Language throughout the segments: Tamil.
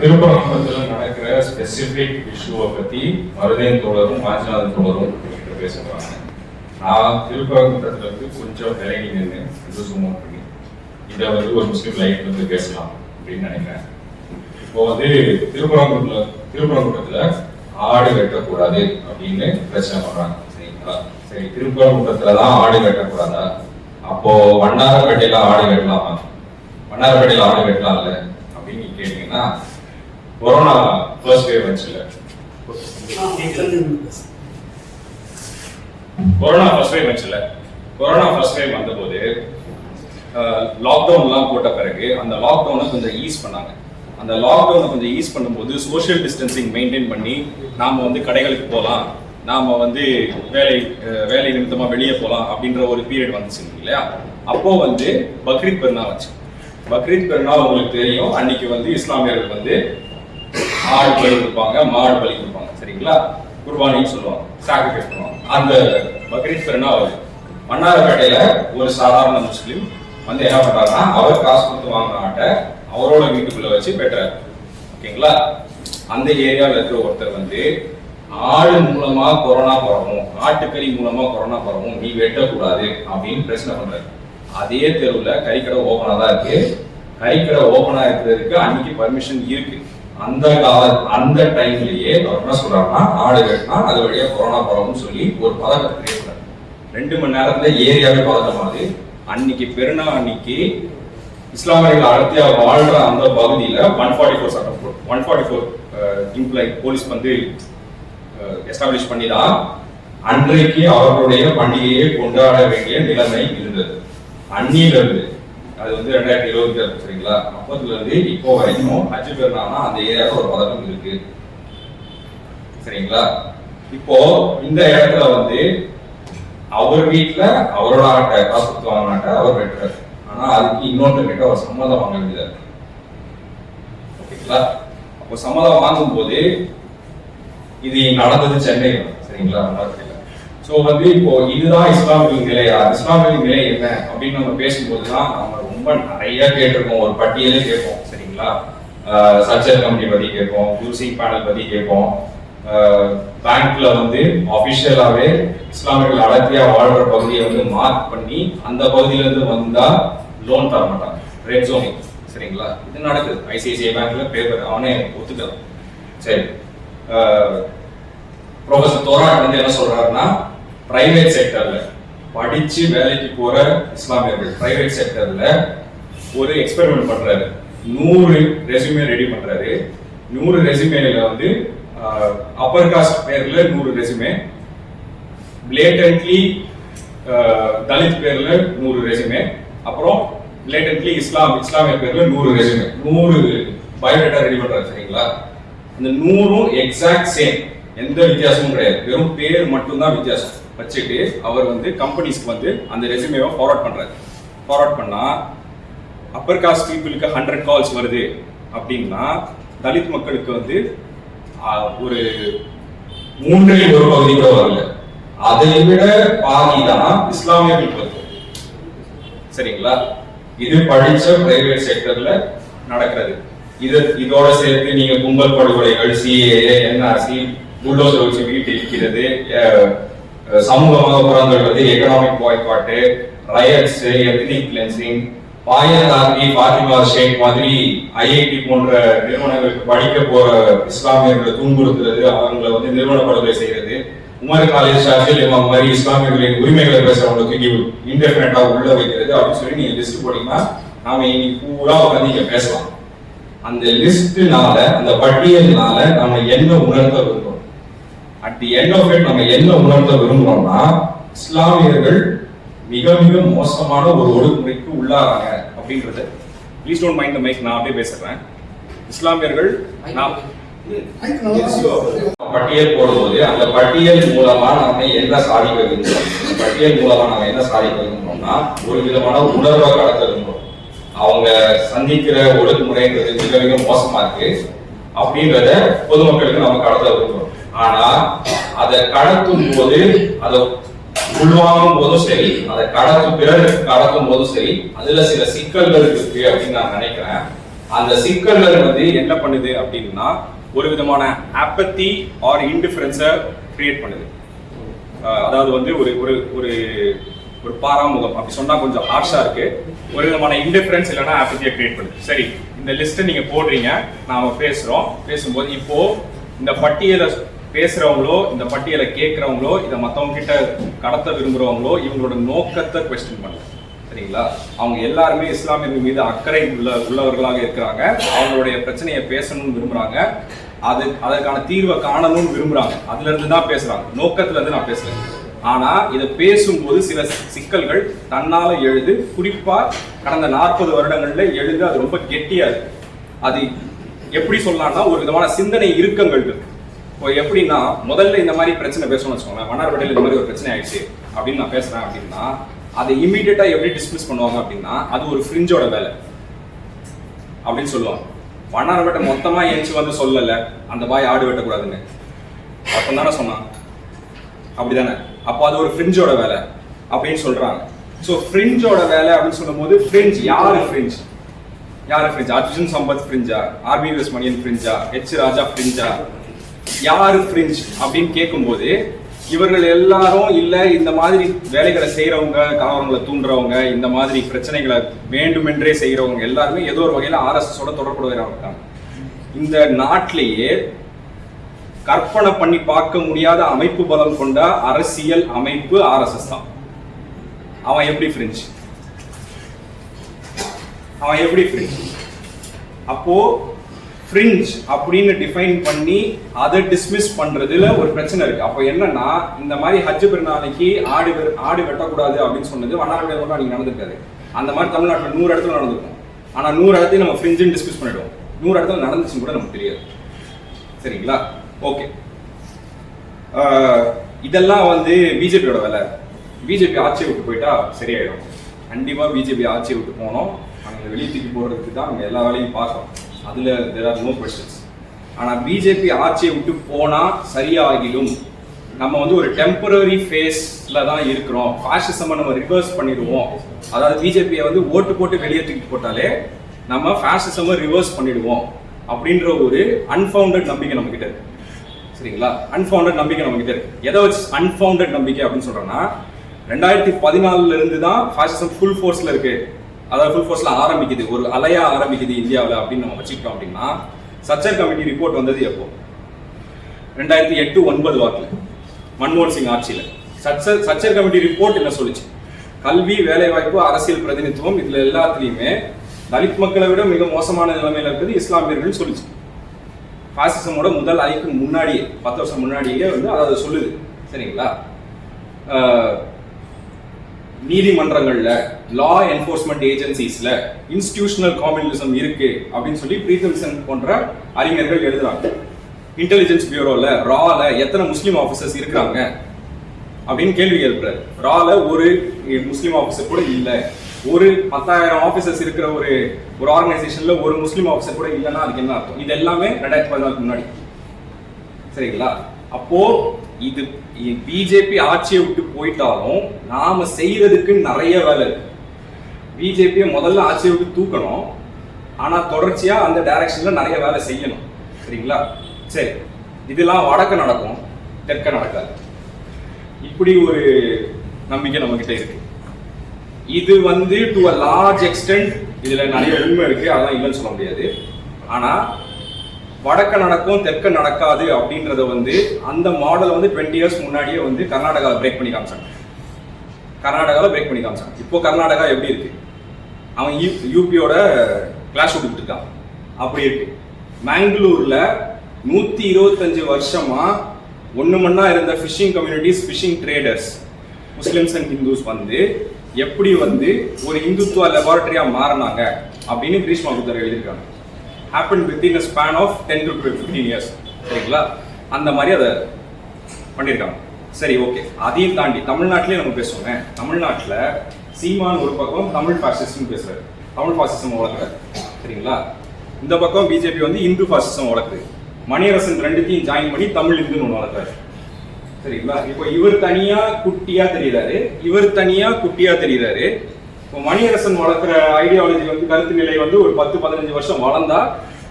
திருப்பரங்குன்றத்தில் நடக்கிற ஸ்பெசிபிக் இஷ்யூவை பற்றி மருதேன் தோழரும் மாஜிநாதன் தோழரும் என்கிட்ட பேச நான் திருப்பரங்குன்றத்துல இருந்து கொஞ்சம் விலகி நின்று இது சும்மா பண்ணி இதை வந்து ஒரு முஸ்லீம் லைஃப் வந்து பேசலாம் அப்படின்னு நினைக்கிறேன். இப்போ வந்து திருப்பரங்குன்ற திருப்பரங்குன்றத்தில் ஆடு வெட்டக்கூடாது அப்படின்னு பிரச்சனை பண்ணுறாங்க சரிங்களா? சரி திருப்பரங்குன்றத்தில் தான் ஆடு வெட்டக்கூடாதா? அப்போ வண்ணாரப்பேட்டையில் ஆடு வெட்டலாமா? வண்ணாரப்பேட்டையில் ஆடு வெட்டலாம்ல. இல்லை நீங்க கேட்டீங்கன்னா கொரோனா ஃபர்ஸ்ட் வேவ் வந்துச்சுல கொரோனா ஃபர்ஸ்ட் வேவ் வந்துச்சுல கொரோனா ஃபர்ஸ்ட் வேவ் வந்தபோது லாக்டவுன்லாம் போட்ட பிறகு அந்த லாக்டவுனை கொஞ்சம் ஈஸ் பண்ணாங்க. அந்த லாக்டவுனை கொஞ்சம் ஈஸ் பண்ணும்போது சோஷியல் டிஸ்டன்சிங் மெயின்டைன் பண்ணி நாம வந்து கடைகளுக்கு போகலாம் நாம வந்து வேலை வேலை நிமித்தமா வெளியே போகலாம் அப்படின்ற ஒரு பீரியட் வந்துச்சு இல்லையா? அப்போ வந்து பக்ரீத் பெருநாள் வச்சு பக்ரீத் பெருநாள் உங்களுக்கு தெரியும். அன்னைக்கு வந்து இஸ்லாமியர்கள் வந்து ஆடு பலி கொடுப்பாங்க மாடு பலி கொடுப்பாங்க. சரிங்களா? குர்பானின்னு சொல்லுவாங்க சாக்ரிஃபைஸ் பண்ணுவாங்க. அந்த பக்ரீத் பெருநாள் மன்னார்பேட்டையில ஒரு சாதாரண முஸ்லீம் வந்து என்ன பண்றாருன்னா அவர் காசு கொடுத்து வாங்கின ஆட்டை அவரோட வீட்டுக்குள்ள வச்சு வெட்டுறாரு. ஓகேங்களா? அந்த ஏரியாவில் இருக்கிற ஒருத்தர் வந்து ஆடு மூலமா கொரோனா பரவும் ஆட்டுக்கறி மூலமா கொரோனா பரவும் நீ வெட்டக்கூடாது அப்படின்னு பிரச்சனை பண்றாரு. அதே தெருவில் கறிக்கடை ஓப்பனாக தான் இருக்கு. கறிக்கடை ஓப்பனாக இருக்கிறதுக்கு அன்னைக்கு பர்மிஷன் இருக்கு. அந்த கால அந்த டைம்லயே அவர் என்ன சொல்றாருன்னா ஆடு வெட்டினா அது வழியா கொரோனா பரவும்னு சொல்லி ஒரு பதக்கம் கிரியேட் ரெண்டு மணி நேரத்துல ஏரியாவே பதட்டமாகுது அன்னைக்கு பெருநாள் அன்னைக்கு இஸ்லாமியர்கள் அடுத்தியா வாழ்ற அந்த பகுதியில ஒன் ஃபார்ட்டி ஃபோர் சட்டம் one forty four imply police வந்து எஸ்டாப்ளிஷ் பண்ணி தான் அன்றைக்கு அவர்களுடைய பண்டிகையை கொண்டாட வேண்டிய நிலைமை இருந்தது. அன்னியிலருந்து அது வந்து ரெண்டாயிரத்தி இருபத்தி ஆறு சரிங்களா? அப்பத்துல இருந்து இப்போ வரைக்கும் ஹஜ் பெருநாள்னா அந்த ஏரியாவில் ஒரு பதக்கம் இருக்கு. சரிங்களா? இப்போ இந்த இடத்துல வந்து அவர் வீட்டுல அவரோட ஆட்டை காசு கொடுத்து அவர் வெட்டுறாரு. ஆனா அதுக்கு இன்னொருத்தர் கிட்ட அவர் சம்மதம் வாங்க வேண்டியதா இருக்கு. ஓகேங்களா? அப்போ சம்மதம் வாங்கும் போது இது நடந்தது சென்னையில் சரிங்களா? ஸோ வந்து இப்போ இதுதான் இஸ்லாமிய நிலையா இஸ்லாமிய நிலை என்ன அப்படின்னு நம்ம பேசும்போது தான் நம்ம ரொம்ப நிறைய கேட்டிருக்கோம். ஒரு பட்டியலே கேட்போம் சரிங்களா? சர்ச்சர் கமிட்டி பத்தி கேட்போம் யூசிங் பேனல் பத்தி கேட்போம். பேங்க்ல வந்து அபிஷியலாவே இஸ்லாமியர்கள் அடர்த்தியா வாழ்ற பகுதியை வந்து மார்க் பண்ணி அந்த பகுதியில இருந்து வந்தா லோன் தர மாட்டாங்க. ரெட் ஜோனிங் சரிங்களா? இது நடக்குது. ஐசிஐசிஐ பேங்க்ல பேப்பர் அவனே ஒத்துக்கலாம் சரி. ப்ரொஃபசர் தோராட் வந்து என்ன சொல்றாருன்னா பிரைவேட் செக்டர்ல படிச்சு வேலைக்கு போற இஸ்லாமியர்கள் பிரைவேட் செக்டர்ல ஒரு எக்ஸ்பெரிமெண்ட் பண்றாரு. நூறு ரெசியூமே ரெடி பண்றாரு. நூறு ரெசியூமேல வந்து அப்பர் காஸ்ட் பேர்ல நூறு ரெசியூமே பிளேட்டன்ட்லி தலித் பேர்ல நூறு ரெசியூமே அப்புறம் பிளேட்டன்ட்லி இஸ்லாம் இஸ்லாமிய பேர்ல நூறு ரெசியூமே நூறு பயோடேட்டா ரெடி பண்றாரு சரிங்களா? அந்த நூறும் எக்ஸாக்ட் சேம் எந்த வித்தியாசமும் கிடையாது. வெறும் பேர் மட்டும்தான் வித்தியாசம். வச்சுட்டு அவர் வந்து கம்பெனிஸ்க்கு வந்து அந்த ரெசியூமேவை ஃபார்வர்ட் பண்றாரு. ஃபார்வர்ட் பண்ணால் அப்பர் காஸ்ட் பீப்புளுக்கு ஹண்ட்ரட் கால்ஸ் வருது அப்படின்னா தலித் மக்களுக்கு வந்து ஒரு மூன்றில் ஒரு பகுதி கூட வரல. அதை விட பாதி தான் இஸ்லாமியர்களுக்கு வருது சரிங்களா? இது படிச்ச பிரைவேட் செக்டர்ல நடக்கிறது. இது இதோட சேர்த்து நீங்க கும்பல் படுகொலைகள் சிஏஏ என்ஆர்சி புல்டோசர் வச்சு வீட்டு இருக்கிறது சமூகமாக புறந்தள்ளுவது economic boycott riots ethnic cleansing பாயதாக்கி Fatima ஷேக் மாதிரி ஐஐடி போன்ற நிறுவனங்களுக்கு படிக்க போற இஸ்லாமியர்களை துன்புறுத்துறது அவங்களை வந்து நிறுவன படுகொலை செய்யறது. உமர் காலேஜ் ஷாஃபில் இமாம் மாதிரி இஸ்லாமியர்களின் உரிமைகளை பேசுறவங்களை தூக்கி இன்டெஃபினட்டா உள்ள வைக்கிறது அப்படின்னு சொல்லி நீங்க லிஸ்ட் போட்டீங்கன்னா நாம இன்னைக்கு பூரா உட்காந்து இங்க பேசலாம். அந்த லிஸ்ட்னால அந்த பட்டியல்னால நம்ம என்ன உணர்த்த at the end of it நம்ம என்ன உணர்ந்த விரும்புறோம்னா இஸ்லாமியர்கள் மிக மிக மோசமான ஒரு ஒடுக்குமுறைக்கு உள்ளாராங்க அப்படின்றது please don't mind the mic நான் அப்படியே பேசுறேன். இஸ்லாமியர்கள் நான் பட்டியல் போடும்போது அந்த பட்டியல் மூலமா நாம என்ன சாதிக்க விரும்புறோம்? பட்டியல் மூலமா நாம என்ன சாதிக்க விரும்புறோம்னா ஒரு விதமான உணர்வை கடத்த விரும்புறோம். அவங்க சந்திக்கிற ஒடுக்குமுறைன்றது மிக மிக மோசமா இருக்கு. அப்படின்றத பொதுமக்களுக்கு நம்ம கடத்த விரும்புறோம். ஆனா அதை கடத்தும் போது அதை உள்வாங்கும் போதும் சரி அதை கடத்தும் பிறருக்கு கடத்தும் போதும் சரி அதுல சில சிக்கல்கள் இருக்கு அப்படின்னு நான் நினைக்கிறேன். அந்த சிக்கல்கள் வந்து என்ன பண்ணுது அப்படின்னா ஒரு விதமான ஆப்பத்தி ஆர் இன்டிஃபரன்ஸை கிரியேட் பண்ணுது. அதாவது வந்து ஒரு ஒரு ஒரு ஒரு பாராமுகம். அப்படி சொன்னா கொஞ்சம் ஹார்ஷா இருக்கு. ஒரு விதமான இன்டிஃபரன்ஸ் இல்லைன்னா ஆப்பத்தியை கிரியேட் பண்ணுது. சரி இந்த லிஸ்ட்டை நீங்க போடுறீங்க. நாம பேசுறோம். பேசும்போது இப்போ இந்த பட்டியலை பேசுறவங்களோ இந்த பட்டியலை கேட்கறவங்களோ இதை மற்றவங்க கிட்ட கடத்த விரும்புறவங்களோ இவங்களோட நோக்கத்தை கொஸ்டின் பண்ணல சரிங்களா? அவங்க எல்லாருமே இஸ்லாமியர்கள் மீது அக்கறை உள்ள உள்ளவர்களாக இருக்கிறாங்க. அவங்களுடைய பிரச்சனையை பேசணும்னு விரும்புறாங்க. அது அதற்கான தீர்வை காணணும்னு விரும்புறாங்க. அதுல இருந்து தான் பேசுறாங்க. நோக்கத்துல இருந்து நான் பேசல. ஆனா இதை பேசும்போது சில சிக்கல்கள் தன்னால எழுது குறிப்பா கடந்த நாற்பது வருடங்கள்ல எழுது அது ரொம்ப கெட்டியா இருக்கு. அது எப்படி சொல்லலாம்னா ஒரு விதமான சிந்தனை இறுக்கங்கள் இருக்கு இப்போ எப்படின்னா முதல்ல இந்த மாதிரி பிரச்சனை பேசணும்னு வச்சுக்கோங்களேன். மன்னார்பேட்டையில் இந்த மாதிரி ஒரு பிரச்சனை ஆயிடுச்சு. அப்படின்னு நான் பேசுறேன் அப்படின்னா அதை இமீடியட்டா எப்படி டிஸ்மிஸ் பண்ணுவாங்க அப்படின்னா அது ஒரு ஃப்ரிஞ்சோட வேலை. அப்படின்னு சொல்லுவாங்க. வண்ணாரப்பேட்டை மொத்தமா ஏஞ்சி வந்து சொல்லல. அந்த பாய் ஆடு வெட்டக்கூடாதுன்னு. அப்போ தானே சொன்னான். அப்படிதானே? அப்போ அது ஒரு ஃப்ரிஞ்சோட வேலை. அப்படின்னு சொல்றாங்க. ஸோ ஃப்ரிஞ்சோட வேலை அப்படின்னு சொல்லும்போது ஃப்ரிஞ்ச் யார் ஃப்ரிஞ்ச் யார் ஃப்ரிஞ்ச் அர்ஜுன் சம்பத் ஃப்ரிஞ்சா ஆர்பிஎஸ் மணியன் ஃப்ரிஞ்சா ஹெச் ராஜா ஃப்ரிஞ்சா யாரு ஃப்ரிஞ்ச் அப்படின்னு கேட்கும்போது இவர்கள் எல்லாரும் இல்ல இந்த மாதிரி வேலைகளை செய்யறவங்க காவலங்களை தூண்டுறவங்க இந்த மாதிரி பிரச்சனைகளை வேண்டுமென்றே செய்யறவங்க எல்லாருமே ஏதோ ஒரு வகையில ஆர்எஸ்எஸோட தொடர்புடையவங்க இருக்காங்க. இந்த நாட்டிலேயே கற்பனை பண்ணி பார்க்க முடியாத அமைப்பு பலம் கொண்ட அரசியல் அமைப்பு ஆர்எஸ்எஸ் தான். அவன் எப்படி ஃப்ரெஞ்ச் அவன் எப்படி ஃப்ரெஞ்ச் அப்போ ஃப்ரிஞ்ச் அப்படின்னு டிஃபைன் பண்ணி அதை டிஸ்மிஸ் பண்றதுல ஒரு பிரச்சனை இருக்கு. அப்போ என்னன்னா இந்த மாதிரி ஹஜ் பெருநாளைக்கு ஆடு ஆடு வெட்டக்கூடாது அப்படின்னு சொன்னது வண்ணாரப்பேட்டை மட்டும் அன்னைக்கு நடந்திருக்காது. அந்த மாதிரி தமிழ்நாட்டில் நூறு இடத்துல நடந்திருக்கும். ஆனால் நூறு இடத்தையும் நம்ம ஃப்ரிஞ்சுன்னு டிஸ்மிஸ் பண்ணிடுவோம். நூறு இடத்துல நடந்துச்சுன்னு கூட நமக்கு தெரியாது. சரிங்களா? ஓகே இதெல்லாம் வந்து பிஜேபியோட வேலை. பிஜேபி ஆட்சியை விட்டு போயிட்டா சரியாயிடும். கண்டிப்பாக பிஜேபி ஆட்சியை விட்டு போனோம். அவங்க வெளியே தூக்கி போடுறதுக்கு தான் அவங்க எல்லா வேலையும் பார்க்கணும் அதில் தேர் ஆர் நோ கொஸ்டின்ஸ் ஆனால் பிஜேபி ஆட்சியை விட்டு போனால் சரியாகிடும். நம்ம வந்து ஒரு டெம்பரரி ஃபேஸில் தான் இருக்கிறோம். ஃபாசிசமை நம்ம ரிவர்ஸ் பண்ணிடுவோம். அதாவது பிஜேபியை வந்து ஓட்டு போட்டு வெளியே தூக்கிட்டு போட்டாலே நம்ம ஃபேஷிசமை ரிவர்ஸ் பண்ணிடுவோம் அப்படின்ற ஒரு அன்ஃபவுண்டட் நம்பிக்கை நம்ம இருக்கு. சரிங்களா? அன்ஃபவுண்டட் நம்பிக்கை நம்ம கிட்ட இருக்கு. எதை வச்சு அன்ஃபவுண்டட் நம்பிக்கை அப்படின்னு சொல்கிறோன்னா ரெண்டாயிரத்தி பதினாலுல இருந்து தான் ஃபேஷிசம் ஃபுல் ஃபோர்ஸில் இருக்குது அதாவது ஃபுல் ஃபோர்ஸ்ல ஆரம்பிக்குது. ஒரு அலையா ஆரம்பிக்குது இந்தியாவில் அப்படின்னு நம்ம வச்சுக்கிட்டோம் அப்படின்னா சச்சர் கமிட்டி ரிப்போர்ட் வந்தது எப்போ? ரெண்டாயிரத்தி எட்டு ஒன்பது வாக்கில் மன்மோகன் சிங் ஆட்சியில். சச்சர் சச்சர் கமிட்டி ரிப்போர்ட் என்ன சொல்லுச்சு? கல்வி வேலைவாய்ப்பு அரசியல் பிரதிநிதித்துவம் இதுல எல்லாத்துலயுமே தலித் மக்களை விட மிக மோசமான நிலைமையில இருக்குது இஸ்லாமியர்கள் சொல்லிச்சு. பாசிசமோட முதல் அலைக்கு முன்னாடியே பத்து வருஷம் முன்னாடியே வந்து அதை சொல்லுது. சரிங்களா? நீதிமன்றங்களில் நீதிமன்றங்கள்ல லா என்ஃபோர்ஸ்மெண்ட் ஏஜென்சிஸில் இன்ஸ்டிடியூஷனல் காம்யூனிசம் இருக்கு அப்படின்னு சொல்லி பிரீத்தம் போன்ற அறிஞர்கள் எழுதுறாங்க. இன்டெலிஜென்ஸ் பியூரோல ரால எத்தனை முஸ்லீம் ஆஃபீஸர்ஸ் இருக்கிறாங்க அப்படின்னு கேள்வி எழுப்புறாரு. ரால ஒரு முஸ்லீம் ஆஃபீஸர் கூட இல்லை. ஒரு பத்தாயிரம் ஆஃபீஸர்ஸ் இருக்கிற ஒரு ஒரு ஆர்கனைசேஷன்ல ஒரு முஸ்லீம் ஆஃபீஸர் கூட இல்லைன்னா அதுக்கு என்ன அர்த்தம்? இது எல்லாமே ரெண்டாயிரத்தி பதினாலுக்கு முன்னாடி. சரிங்களா? அப்போ இது பிஜேபி ஆட்சியை விட்டு போயிட்டாலும் நாம செய்யறதுக்கு நிறைய வேலை இருக்கு. பிஜேபியை முதல்ல ஆட்சியை விட்டு தூக்கணும். ஆனால் தொடர்ச்சியாக அந்த டைரக்ஷனில் நிறைய வேலை செய்யணும். சரிங்களா? சரி. இதெல்லாம் வடக்க நடக்கும் தெற்க நடக்காது. இப்படி ஒரு நம்பிக்கை நம்மக்கிட்ட இருக்கு. இது வந்து டு அ லார்ஜ் எக்ஸ்டென்ட் இதில் நிறைய உண்மை இருக்கு. அதெல்லாம் இல்லைன்னு சொல்ல முடியாது. ஆனால் வடக்க நடக்கும் தெற்க நடக்காது அப்படின்றத வந்து அந்த மாடலை வந்து டுவெண்ட்டி இயர்ஸ் முன்னாடியே வந்து கர்நாடகாவில் பிரேக் பண்ணி காமிச்சாங்க. கர்நாடகாவில் பிரேக் பண்ணி காமிச்சாங்க. இப்போ கர்நாடகா எப்படி இருக்கு? அவன் யூ யூபியோட கிளாஸ் விட்டுட்டு இருக்கான். அப்படி இருக்கு. மேங்களூர்ல நூத்தி இருபத்தஞ்சு வருஷமா ஒன்று மண்ணா இருந்த fishing communities fishing traders Muslims and Hindus வந்து எப்படி வந்து ஒரு இந்துத்துவ லெபார்டரியா மாறினாங்க அப்படின்னு கிரீஷ்மா புத்தர் எழுதியிருக்காங்க. Happen with in span of ten to fifteen years சரிங்களா? அந்த மாதிரி அதை பண்ணியிருக்காங்க. சரி ஓகே அதையும் தாண்டி தமிழ்நாட்டிலே நம்ம பேசுவோங்க தமிழ்நாட்டில் சீமான் ஒரு பக்கம் தமிழ் ஃபாசிசம் பேசுறாரு. தமிழ் ஃபாசிசம் வளர்க்குறாரு. சரிங்களா? இந்த பக்கம் பிஜேபி வந்து இந்து ஃபாசிசம் வளர்க்குது. மணியரசன் ரெண்டுத்தையும் ஜாயின் பண்ணி தமிழ் இந்துன்னு ஒன்று வளர்க்குறாரு. சரிங்களா? இப்போ இவர் தனியா குட்டியா தெரியுறாரு. இவர் தனியா குட்டியா தெரியுறாரு. இப்போ மணியரசன் வளர்க்குற ஐடியாலஜி வந்து கருத்து நிலை வந்து ஒரு பத்து பதினஞ்சு வருஷம் வளர்ந்தா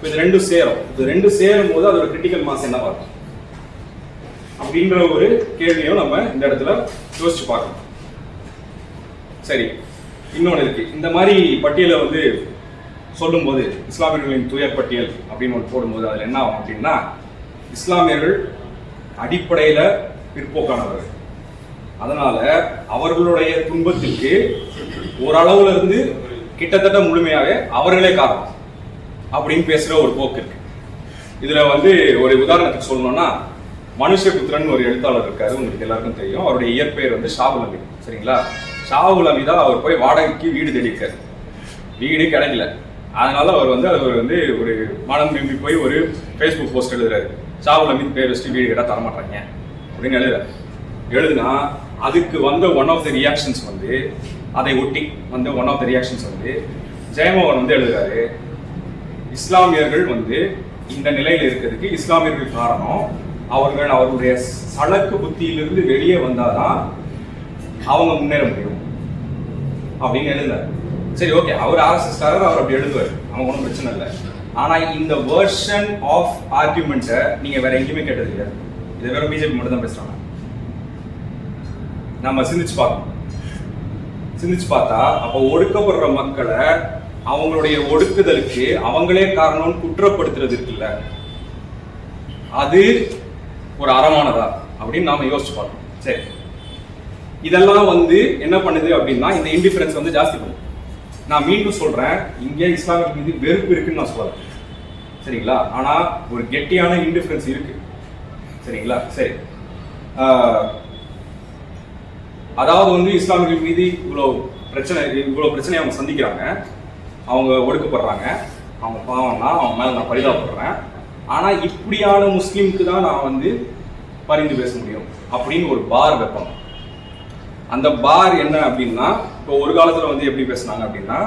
இது ரெண்டும் சேரும். இது ரெண்டும் சேரும் போது அதோட கிரிட்டிக்கல் மாஸ் என்ன வரும்? அப்படின்ற ஒரு கேள்வியும் நம்ம இந்த இடத்துல யோசிச்சு பார்க்கணும். சரி இன்னொன்று இருக்கு. இந்த மாதிரி பட்டியலை வந்து சொல்லும்போது இஸ்லாமியர்களின் துயர் பட்டியல் அப்படின்னு ஒன்று போடும்போது அதில் என்ன ஆகும் அப்படின்னா இஸ்லாமியர்கள் அடிப்படையில் பிற்போக்கானவர்கள். அதனால அவர்களுடைய துன்பத்திற்கு ஓரளவுல இருந்து கிட்டத்தட்ட முழுமையாக அவர்களே காரணம் அப்படின்னு பேசுற ஒரு போக்கு இருக்கு. இதுல வந்து ஒரு உதாரணத்துக்கு சொல்லணும்னா மனுஷபுத்திரன் ஒரு எழுத்தாளர் இருக்காரு உங்களுக்கு எல்லாருக்கும் தெரியும். அவருடைய இயற்பெயர் வந்து ஷாகுல் சரிங்களா? ஷாகுல் அமி தான் அவர் போய் வாடகைக்கு வீடு தேடிக்காரு வீடு கிடைக்கல. அதனால அவர் வந்து அவர் வந்து ஒரு மனம் விரும்பி போய் ஒரு ஃபேஸ்புக் போஸ்ட் எழுதுறாரு. ஷாகுல் அமீத் பேர் வச்சுட்டு வீடு கேட்டால் தரமாட்டாங்க. அப்படின்னு எழுதுறாரு. எழுதுனா அதுக்கு வந்த ஒன் ஆஃப் த ரியாக்ஷன்ஸ் வந்து அதை ஒட்டி வந்த ஒன் ஆஃப் த ரியாக்ஷன்ஸ் வந்து ஜெயமோகன் வந்து எழுதுறாரு. இஸ்லாமியர்கள் வந்து இந்த நிலையில் இருக்கிறதுக்கு இஸ்லாமியர்கள் காரணம் அவர்கள் அவருடைய சழக்கு புத்தியிலிருந்து வெளியே வந்தாதான் அவங்க முன்னேற முடியும். அப்படின்னு எழுதுறாரு. சரி ஓகே அவர் ஆர்எஸ்எஸ் அவர் அப்படி எழுதுவார். அவங்க ஒன்றும் பிரச்சனை இல்லை. ஆனா இந்த வேர்ஷன் ஆஃப் ஆர்கியூமெண்ட்டை நீங்க வேற எங்கேயுமே கேட்டது இல்லையா இது வேற பிஜேபி மட்டும் தான் பேசுறாங்க. நம்ம சிந்திச்சு பார்க்கணும். சிந்திச்சு பார்த்தா அப்போ ஒடுக்கப்படுற மக்களை அவங்களுடைய ஒடுக்குதலுக்கு அவங்களே காரணம்னு குற்றப்படுத்துறது இருக்குல்ல. அது ஒரு அறமானதா? அப்படின்னு நாம யோசிச்சு பார்க்கணும். சரி. இதெல்லாம் வந்து என்ன பண்ணுது அப்படின்னா இந்த இன்டிஃபரன்ஸ் வந்து ஜாஸ்தி பண்ணுது. நான் மீண்டும் சொல்றேன் இங்கே இஸ்லாமிக் மீது வெறுப்பு இருக்குன்னு நான் சொல்றேன் சரிங்களா? ஆனா ஒரு கெட்டியான இன்டிஃபரன்ஸ் இருக்கு. சரிங்களா? சரி. அதாவது வந்து இஸ்லாமியர்கள் மீது இவ்வளோ பிரச்சனை இவ்வளோ பிரச்சனையை அவங்க சந்திக்கிறாங்க. அவங்க ஒடுக்கப்படுறாங்க. அவங்க பாவம்னா அவங்க மேலே நான் பரிதாபப்படுறேன். ஆனால் இப்படியான முஸ்லீமுக்கு தான் நான் வந்து பரிந்து பேச முடியும் அப்படின்னு ஒரு பார் வைப்பாங்க. அந்த பார் என்ன அப்படின்னா இப்போ ஒரு காலத்தில் வந்து எப்படி பேசுனாங்க அப்படின்னா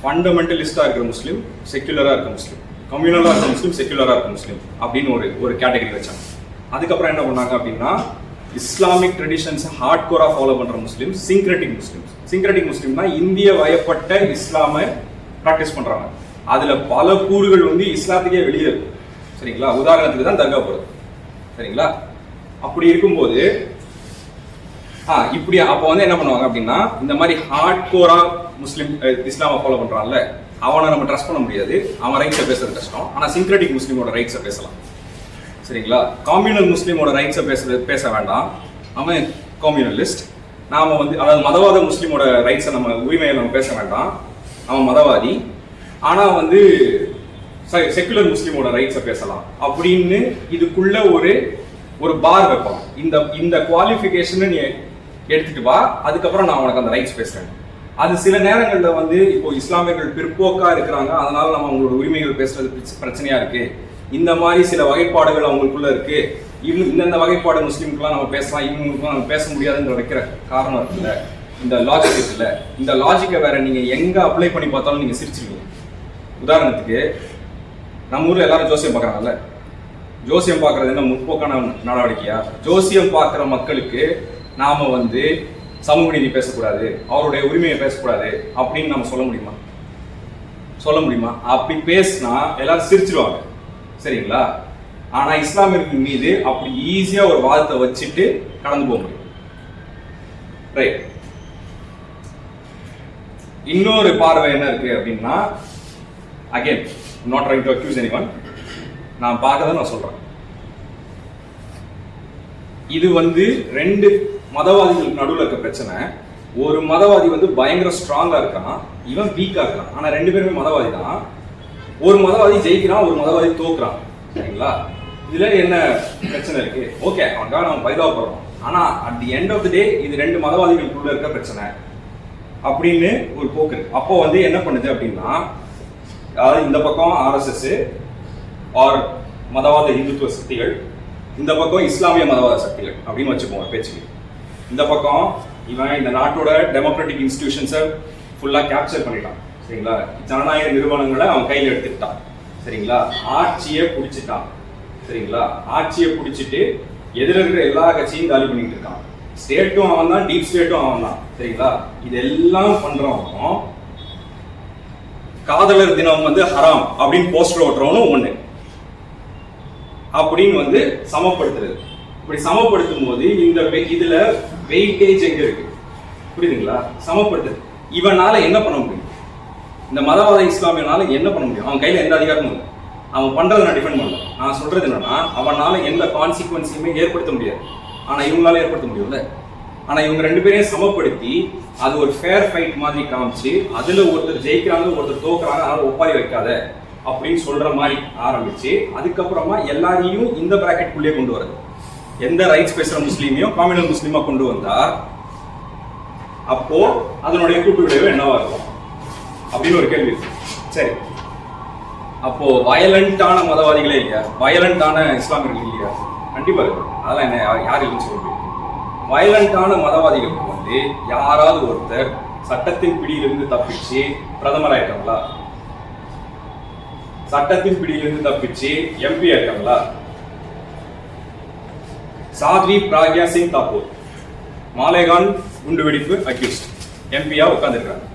ஃபண்டமெண்டலிஸ்டாக இருக்கிற முஸ்லீம் செக்யுலராக இருக்க முஸ்லீம் கம்யூனலாக இருக்க முஸ்லீம் செக்யுலராக இருக்க முஸ்லீம் அப்படின்னு ஒரு ஒரு கேட்டகரி வச்சாங்க. அதுக்கப்புறம் என்ன பண்ணாங்க அப்படின்னா இஸ்லாமிக் ட்ரெடிஷன்ஸ் ஹார்ட் கோராக ஃபாலோ பண்ணுற முஸ்லீம் சிங்க்ரெட்டிக் முஸ்லீம்ஸ் சிங்க்ரெட்டிக் முஸ்லீம்னா இந்திய வயப்பட்ட இஸ்லாமை ப்ராக்டிஸ் பண்ணுறாங்க அதில் பல கூறுகள் வந்து இஸ்லாத்துக்கே வெளியே இருக்கும் சரிங்களா? உதாரணத்துக்கு தான் தர்கா போகிறது சரிங்களா? அப்படி இருக்கும்போது ஆ இப்படி அப்போ வந்து என்ன பண்ணுவாங்க அப்படின்னா இந்த மாதிரி ஹார்ட் கோரா முஸ்லீம் இஸ்லாமை ஃபாலோ பண்றான்ல அவனை நம்ம ட்ரஸ்ட் பண்ண முடியாது. அவன் ரைட்ஸை பேசுறது கஷ்டம். ஆனா சிங்க்ரெட்டிக் முஸ்லீமோட ரைட்ஸை பேசலாம். சரிங்களா? காம்யூனல் முஸ்லீமோட ரைட்ஸை பேச பேச வேண்டாம். அவன் காம்யூனலிஸ்ட் நாம வந்து அதாவது மதவாத முஸ்லீமோட ரைட்ஸை நம்ம உரிமையை நம்ம பேச வேண்டாம். அவன் மதவாதி. ஆனா வந்து செக்குலர் முஸ்லீமோட ரைட்ஸை பேசலாம். அப்படின்னு இதுக்குள்ள ஒரு ஒரு பார் வைப்பான். இந்த இந்த குவாலிஃபிகேஷனை நீ எடுத்துட்டு வா. அதுக்கப்புறம் நான் உனக்கு அந்த ரைட்ஸ் பேசுறேன். அது சில நேரங்களில் வந்து இப்போ இஸ்லாமியர்கள் பிற்போக்கா இருக்கிறாங்க. அதனால நம்ம அவங்களோட உரிமைகள் பேசுறது பிரச்ச- பிரச்சனையா இருக்கு. இந்த மாதிரி சில வகைப்பாடுகள் அவங்களுக்குள்ள இருக்கு. இவங்க இந்தந்த வகைப்பாடு முஸ்லீம்க்குலாம் நம்ம பேசலாம். இவங்களுக்குலாம் நம்ம பேச முடியாதுன்ற வைக்கிற காரணம் இருக்குல்ல. இந்த லாஜிக் இருக்குல்ல. இந்த லாஜிக்கை வேற நீங்க எங்க அப்ளை பண்ணி பார்த்தாலும் நீங்க சிரிச்சிருவீங்க. உதாரணத்துக்கு நம்ம ஊர்ல எல்லாரும் ஜோசியம் பார்க்கறாங்கல்ல. ஜோசியம் பார்க்கறது என்ன முற்போக்கான நடவடிக்கையா? ஜோசியம் பார்க்குற மக்களுக்கு நாம வந்து சமூக நீதி பேசக்கூடாது அவருடைய உரிமையை பேசக்கூடாது அப்படின்னு நம்ம சொல்ல முடியுமா? சொல்ல முடியுமா? அப்படி பேசினா எல்லாரும் சிரிச்சிருவாங்க. சரிங்களா? ஆனா இஸ்லாமியர்கள் மீது அப்படி ஈஸியா ஒரு வாதத்தை வச்சுட்டு கடந்து போக முடியும். ரைட் இன்னொரு பார்வை என்ன இருக்கு அப்படின்னா again not right to accuse any one நான் பார்க்கதான் நான் சொல்றேன். இது வந்து ரெண்டு மதவாதிகளுக்கு நடுவில் இருக்க பிரச்சனை ஒரு மதவாதி வந்து பயங்கர ஸ்ட்ராங்காக இருக்கான் இவன் வீக்காக இருக்கான். ஆனால் ரெண்டு பேருமே மதவாதி தான். ஒரு மதவாதி ஜெயிக்கிறான் ஒரு மதவாதி தோக்குறான். சரிங்களா? இதில் என்ன பிரச்சனை இருக்கு? ஓகே அவனுக்காக நம்ம பரிதாபப்படுறோம் ஆனால் at the end of the day இது ரெண்டு மதவாதிகளுக்குள்ள இருக்க பிரச்சனை. அப்படின்னு ஒரு போக்கு இருக்கு. அப்போ வந்து என்ன பண்ணுது அப்படின்னா அதாவது இந்த பக்கம் ஆர்எஸ்எஸ் ஆர் மதவாத இந்துத்துவ சக்திகள் இந்த பக்கம் இஸ்லாமிய மதவாத சக்திகள் அப்படின்னு வச்சுப்போம் பேச்சுக்கு. இந்த பக்கம் இவன் இந்த நாட்டோட டெமோக்ராட்டிக் இன்ஸ்டிடியூஷன்ஸை ஃபுல்லாக கேப்சர் பண்ணிட்டான். சரிங்களா? ஜனநாயக நிறுவனங்களை அவன் கையில் எடுத்துக்கிட்டான். சரிங்களா? ஆட்சியை பிடிச்சிட்டான். சரிங்களா? ஆட்சியை பிடிச்சிட்டு எதிர இருக்கிற எல்லா கட்சியும் காலி பண்ணிட்டு இருக்கான். ஸ்டேட்டும் அவன் தான் டீப் ஸ்டேட்டும் அவன் தான். சரிங்களா? இதெல்லாம் பண்றவனும் காதலர் தினம் வந்து ஹராம் அப்படின்னு போஸ்டர் ஓட்டுறவனும் ஒண்ணு. அப்படின்னு வந்து சமப்படுத்துறது. இப்படி சமப்படுத்தும் போது இந்த இதுல வெயிட்டேஜ் எங்க இருக்கு? புரியுதுங்களா? சமப்படுத்துது. இவனால என்ன பண்ண முடியும்? இந்த மதவாத இஸ்லாமியனால என்ன பண்ண முடியும்? அவன் கையில எந்த அதிகாரமும் இல்லை. அவன் பண்றதை நான் டிஃபெண்ட் பண்ணல. நான் சொல்றது என்னன்னா அவனால எந்த கான்சிக்வன்ஸையுமே ஏற்படுத்த முடியாது. ஆனா இவங்களால ஏற்படுத்த முடியும்ல. ஆனா இவங்க ரெண்டு பேரையும் சமப்படுத்தி அது ஒரு ஃபேர் ஃபைட் மாதிரி காமிச்சு அதுல ஒருத்தர் ஜெயிக்கிறாங்க ஒருத்தர் தோக்குறாங்க அதனால ஒப்பாரி வைக்காத அப்படின்னு சொல்ற மாதிரி ஆரம்பிச்சு அதுக்கப்புறமா எல்லாரையும் இந்த பிராக்கெட்குள்ளேயே கொண்டு வரது எந்த ரைட்ஸ் பேசுற முஸ்லீமையும் காமினல் முஸ்லீமா கொண்டு வந்தா அப்போ அதனுடைய கூட்டு விளைவு என்னவா இருக்கும்? அப்படின்னு ஒரு கேள்வி இருக்கு. சரி. அப்போ வயலண்டான மதவாதிகளே இல்லையா? வயலண்டான இஸ்லாமியர்கள் இல்லையா? கண்டிப்பா இருக்கு. அதெல்லாம் என்ன யார் இல்லைன்னு சொல்ல முடியும் வயலண்டான மதவாதிகளுக்கு வந்து யாராவது ஒருத்தர் சட்டத்தின் பிடியிலிருந்து தப்பிச்சு பிரதமர் ஆயிட்டாங்களா? சட்டத்தின் பிடியிலிருந்து தப்பிச்சு எம்பி ஆயிட்டாங்களா? சாத்வி பிராக்யா சிங் தாக்கூர். மாலேகான் குண்டுவெடிப்பு அக்யூஸ்ட். எம்பியா உட்கார்ந்துருக்காங்க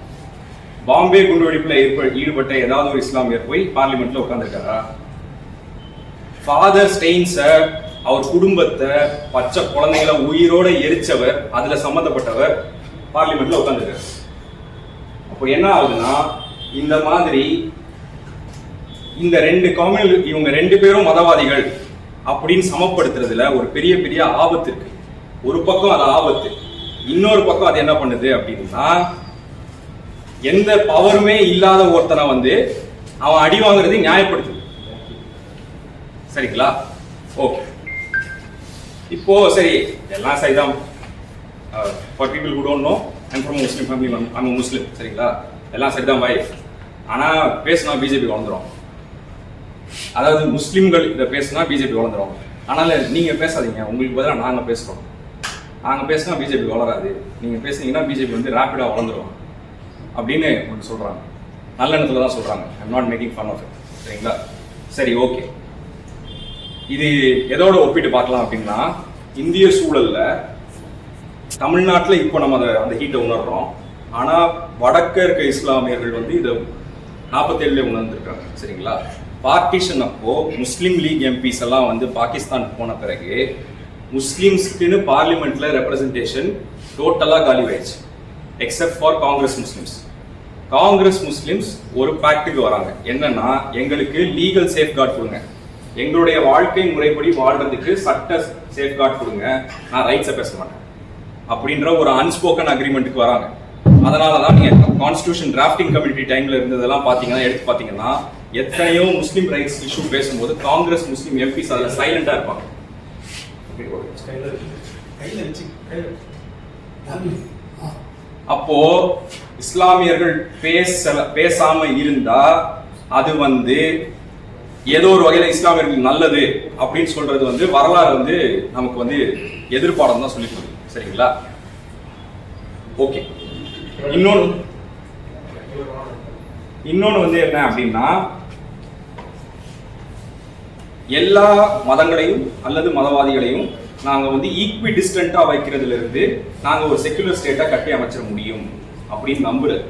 பாம்பே குண்டுவெடிப்புல ஈடுபட்ட ஏதாவது ஒரு இஸ்லாமியர் போய் பார்லிமெண்ட்ல உட்கார்ந்துருக்காரா? ஃபாதர் ஸ்டெயின்ஸ அவர் குடும்பத்தை பச்சை குழந்தைகளை உயிரோட எரிச்சவர் அதுல சம்பந்தப்பட்டவர் பார்லிமெண்ட்ல உட்கார்ந்துருக்காரு. அப்போ என்ன ஆகுதுன்னா இந்த மாதிரி இந்த ரெண்டு காமினல் இவங்க ரெண்டு பேரும் மதவாதிகள். அப்படின்னு சமப்படுத்துறதுல ஒரு பெரிய பெரிய ஆபத்து இருக்கு. ஒரு பக்கம் அது ஆபத்து இன்னொரு பக்கம் அது என்ன பண்ணுது அப்படின்னா எந்த பவருமே இல்லாத ஒருத்தனை வந்து அவன் அடி வாங்குறது நியாயப்படுத்துது. சரிங்களா? ஓகே இப்போ சரி எல்லாம் சரிதான். Uh, for people who don't know I'm Muslim சரிங்களா? எல்லாம் சரிதான் பாய் ஆனால் பேசினா பிஜேபி வளர்ந்துரும் அதாவது முஸ்லீம்கள் இதை பேசுனா பிஜேபி வளர்ந்துருவாங்க ஆனால் நீங்க பேசாதீங்க உங்களுக்கு பதிலாக நாங்க பேசுறோம். நாங்க பேசினா பிஜேபி வளராது. நீங்க பேசுனீங்கன்னா பிஜேபி வந்து ரேப்பிடா வளர்ந்துரும். அப்படின்னு ஒன்று சொல்றாங்க. நல்ல எண்ணத்துல தான் சொல்றாங்க. I'm not making fun of சரிங்களா? சரி ஓகே இது எதோட ஒப்பிட்டு பார்க்கலாம் அப்படின்னா இந்திய சூழல்ல தமிழ்நாட்டில் இப்போ நம்ம அதை அந்த ஹீட்டை உணர்றோம். ஆனால் வடக்க இருக்க இஸ்லாமியர்கள் வந்து இதை நாற்பத்தேழுலேயே உணர்ந்துருக்காங்க. சரிங்களா? பார்ட்டிஷன் அப்போ முஸ்லீம் லீக் எம்பிஸ் எல்லாம் வந்து பாகிஸ்தானுக்கு போன பிறகு முஸ்லீம்ஸ்க்குன்னு பார்லிமெண்ட்ல ரெப்ரசன்டேஷன் டோட்டலா காலி ஆயிடுச்சு except for Congress Muslims Congress Muslims ஒரு பேக்டுக்கு வராங்க. என்னன்னா எங்களுக்கு லீகல் சேஃப்கார்ட் கொடுங்க. எங்களுடைய வாழ்க்கை முறைப்படி வாழ்றதுக்கு சட்ட சேஃப்கார்ட் கொடுங்க. நான் ரைட்ஸை பேச மாட்டேன். அப்படின்ற ஒரு அன்ஸ்போக்கன் அக்ரிமெண்ட்டுக்கு வராங்க. அதனால தான் நீங்கள் கான்ஸ்டியூஷன் டிராஃப்டிங் கமிட்டி டைமில் இருந்ததெல்லாம் பார்த்தீங்கன்னா எடுத்து பார்த்தீங்கன்னா எத்தனையோ முஸ்லீம் ரைட்ஸ் இஷ்யூ பேசும்போது காங்கிரஸ் முஸ்லீம் எம்பிஸ் அதுல சைலண்டா இருப்பாங்க. அப்போ இஸ்லாமியர்கள் பேச பேசாம இருந்தா அது வந்து ஏதோ ஒரு வகையில இஸ்லாமியர்கள் நல்லது அப்படின்னு சொல்றது வந்து வரலாறு வந்து நமக்கு வந்து எதிர்பாடம் தான் சொல்லி கொடுக்குது. சரிங்களா? ஓகே இன்னொன்னு இன்னொன்னு வந்து என்ன அப்படின்னா எல்லா மதங்களையும் அல்லது மதவாதிகளையும் நாங்கள் வந்து ஈக்வி டிஸ்டன்டா வைக்கிறதுல இருந்து ஒரு செக்குலர் ஸ்டேட்டாக கட்டி அமைச்சிட முடியும் அப்படின்னு நம்புறது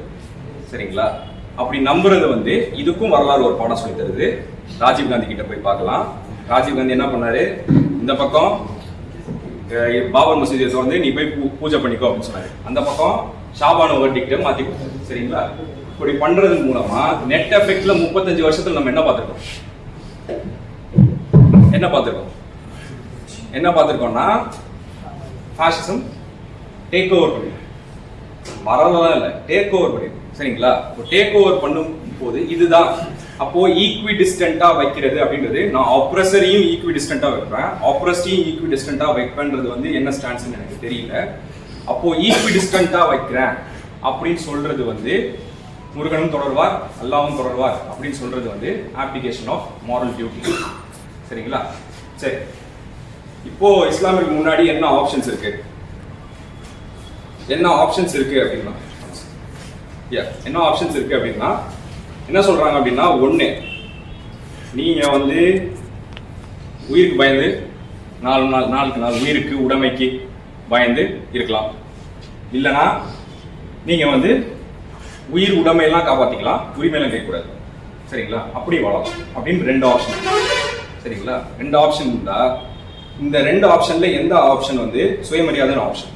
சரிங்களா? அப்படி நம்புறது வந்து இதுக்கும் வரலாறு ஒரு பாடம் சொல்லி தருது. ராஜீவ் காந்தி கிட்ட போய் பார்க்கலாம். ராஜீவ் காந்தி என்ன பண்ணாரு? இந்த பக்கம் பாபர் மசூதியை திறந்து நீ போய் பூ- பூஜை பண்ணிக்கோ அப்படின்னு சொன்னாரு. அந்த பக்கம் ஷாபான வட்டிக்கிட்ட மாத்தி கொடுத்தாரு சரிங்களா? இப்படி பண்றது மூலமா நெட் எஃபெக்ட்ல முப்பத்தஞ்சு வருஷத்துல நம்ம என்ன பார்த்துருக்கோம்? என்ன பார்த்துருக்கோம்? என்ன பார்த்துருக்கோம்னா ஃபாசிசம் டேக் ஓவர் பண்ணி வரலாம் இல்லை டேக் ஓவர் பண்ணி சரிங்களா? இப்போ டேக் ஓவர் பண்ணும் போது இதுதான். அப்போ ஈக்வி டிஸ்டண்டா வைக்கிறது அப்படின்றது நான் ஆப்ரஸரையும் ஈக்வி டிஸ்டண்டா வைப்பேன். ஆப்ரஸையும் ஈக்வி டிஸ்டண்டா வைப்பேன்றது வந்து என்ன ஸ்டான்ஸ்னு எனக்கு தெரியல. அப்போ ஈக்வி டிஸ்டண்டா வைக்கிறேன் அப்படின்னு சொல்றது வந்து முருகனும் தொடர்வார் அல்லாவும் தொடர்வார் அப்படின்னு சொல்றது வந்து ஆப்ளிகேஷன் ஆஃப் மாரல் டியூட்டி சரிங்களா? சரி. இப்போ இஸ்லாமிக்கு முன்னாடி என்ன ஆப்ஷன்ஸ் இருக்கு? என்ன ஆப்ஷன்ஸ் இருக்கு அப்படின்னா என்ன ஆப்ஷன்ஸ் இருக்கு அப்படின்னா என்ன சொல்றாங்க அப்படின்னா ஒன்று நீங்க வந்து உயிருக்கு பயந்து நாலு நாள் நாளுக்கு நாள் உயிருக்கு உடைமைக்கு பயந்து இருக்கலாம். இல்லைன்னா நீங்க வந்து உயிர் உடைமையெல்லாம் காப்பாற்றிக்கலாம் உரிமையெல்லாம் கேட்கக்கூடாது. சரிங்களா? அப்படி வாழலாம். அப்படின்னு ரெண்டு ஆப்ஷன் சரிங்களா? ரெண்டு ஆப்ஷன் இருந்தா இந்த ரெண்டு ஆப்ஷன்ல எந்த ஆப்ஷன் வந்து சுயமரியாதையான ஆப்ஷன்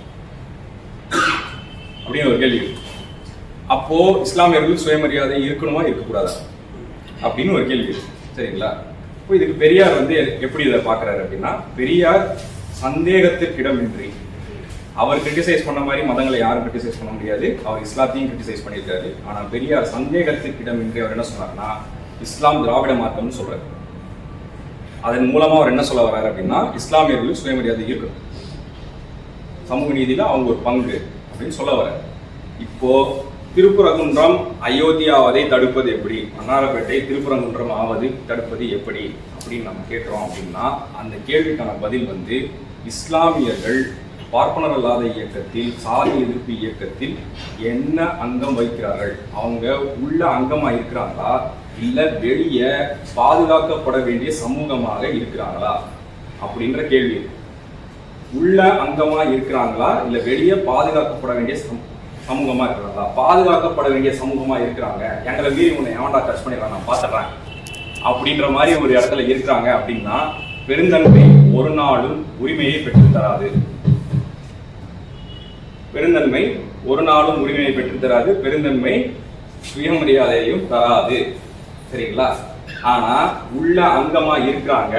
அப்படின்னு ஒரு கேள்வி. அப்போ இஸ்லாமியர்கள் சுயமரியாதை இருக்கணுமா இருக்கக்கூடாதா? அப்படின்னு ஒரு கேள்வி. சரிங்களா? இப்போ இதுக்கு பெரியார் வந்து எப்படி இதை பார்க்கறாரு அப்படின்னா பெரியார் சந்தேகத்திற்கிடமின்றி அவர் கிரிட்டிசைஸ் பண்ண மாதிரி மதங்களை யாரும் கிரிட்டிசைஸ் பண்ண முடியாது. அவர் இஸ்லாத்தையும் கிரிட்டிசைஸ் பண்ணியிருக்காரு. ஆனால் பெரியார் சந்தேகத்திற்கிடமின்றி அவர் என்ன சொன்னார்னா இஸ்லாம் திராவிட மார்க்கம்னு சொல்றாரு. அதன் மூலமாக அவர் என்ன சொல்ல வர்றாரு அப்படின்னா இஸ்லாமியர்களுக்கு சுயமரியாதை இருக்கணும். சமூக நீதியில் அவங்க ஒரு பங்கு அப்படின்னு சொல்ல வர இப்போ திருப்புரங்குன்றம் அயோத்தியாவதை தடுப்பது எப்படி? மன்னாரப்பேட்டை திருப்புரங்குன்றம் ஆவது தடுப்பது எப்படி? அப்படின்னு நம்ம கேட்டோம் அப்படின்னா அந்த கேள்விக்கான பதில் வந்து இஸ்லாமியர்கள் பார்ப்பனர் அல்லாத இயக்கத்தில் சாதி எதிர்ப்பு இயக்கத்தில் என்ன அங்கம் வைக்கிறார்கள் அவங்க உள்ள அங்கமா இருக்கிறாங்களா? இல்ல வெளியே பாதுகாக்கப்பட வேண்டிய சமூகமாக இருக்கிறாங்களா? அப்படின்ற கேள்வி. உள்ள அங்கமா இருக்கிறாங்களா? இல்ல வெளியே பாதுகாக்கப்பட வேண்டிய சம- சமூகமா இருக்கிறாங்களா? பாதுகாக்கப்பட வேண்டிய சமூகமா இருக்கிறாங்க. எங்களை மீறி உன்னை எவன்டா டச் பண்ணிடுறான்? நான் பாத்துறேன் அப்படின்ற மாதிரி ஒரு இடத்துல இருக்கிறாங்க அப்படின்னா பெருந்தன்மை ஒரு நாளும் உரிமையை பெற்று தராது. பெருந்தன்மை ஒரு நாளும் உரிமையை பெற்று தராது. பெருந்தன்மை சுயமரியாதையையும் தராது. சரிங்களா? ஆனா உள்ள அங்கமா இருக்கிறாங்க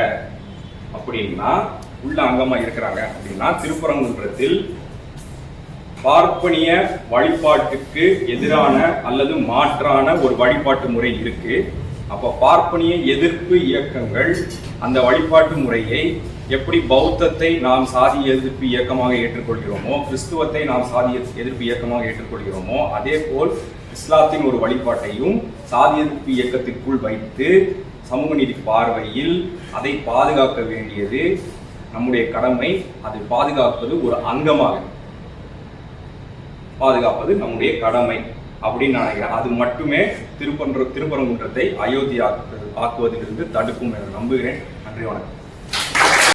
அப்படின்னா உள்ள அங்கமா இருக்கிறாங்க அப்படின்னா திருப்பரங்குன்றத்தில் பார்ப்பனிய வழிபாட்டுக்கு எதிரான அல்லது மாற்றான ஒரு வழிபாட்டு முறை இருக்கு. அப்ப பார்ப்பனிய எதிர்ப்பு இயக்கங்கள் அந்த வழிபாட்டு முறையை எப்படி பௌத்தத்தை நாம் சாதி எதிர்ப்பு இயக்கமாக ஏற்றுக்கொள்கிறோமோ கிறிஸ்துவத்தை நாம் சாதி எதிர்ப்பு இயக்கமாக ஏற்றுக்கொள்கிறோமோ அதே போல் இஸ்லாத்தின் ஒரு வழிபாட்டையும் சாதி எதிர்ப்பு இயக்கத்திற்குள் வைத்து சமூக நீதி பார்வையில் அதை பாதுகாக்க வேண்டியது நம்முடைய கடமை. அதை பாதுகாப்பது ஒரு அங்கமாக பாதுகாப்பது நம்முடைய கடமை அப்படின்னு நான் நினைக்கிறேன். அது மட்டுமே திருப்பன்ற திருப்பரங்குன்றத்தை அயோத்தி ஆக்குவதிலிருந்து தடுக்கும் என நம்புகிறேன். நன்றி வணக்கம்.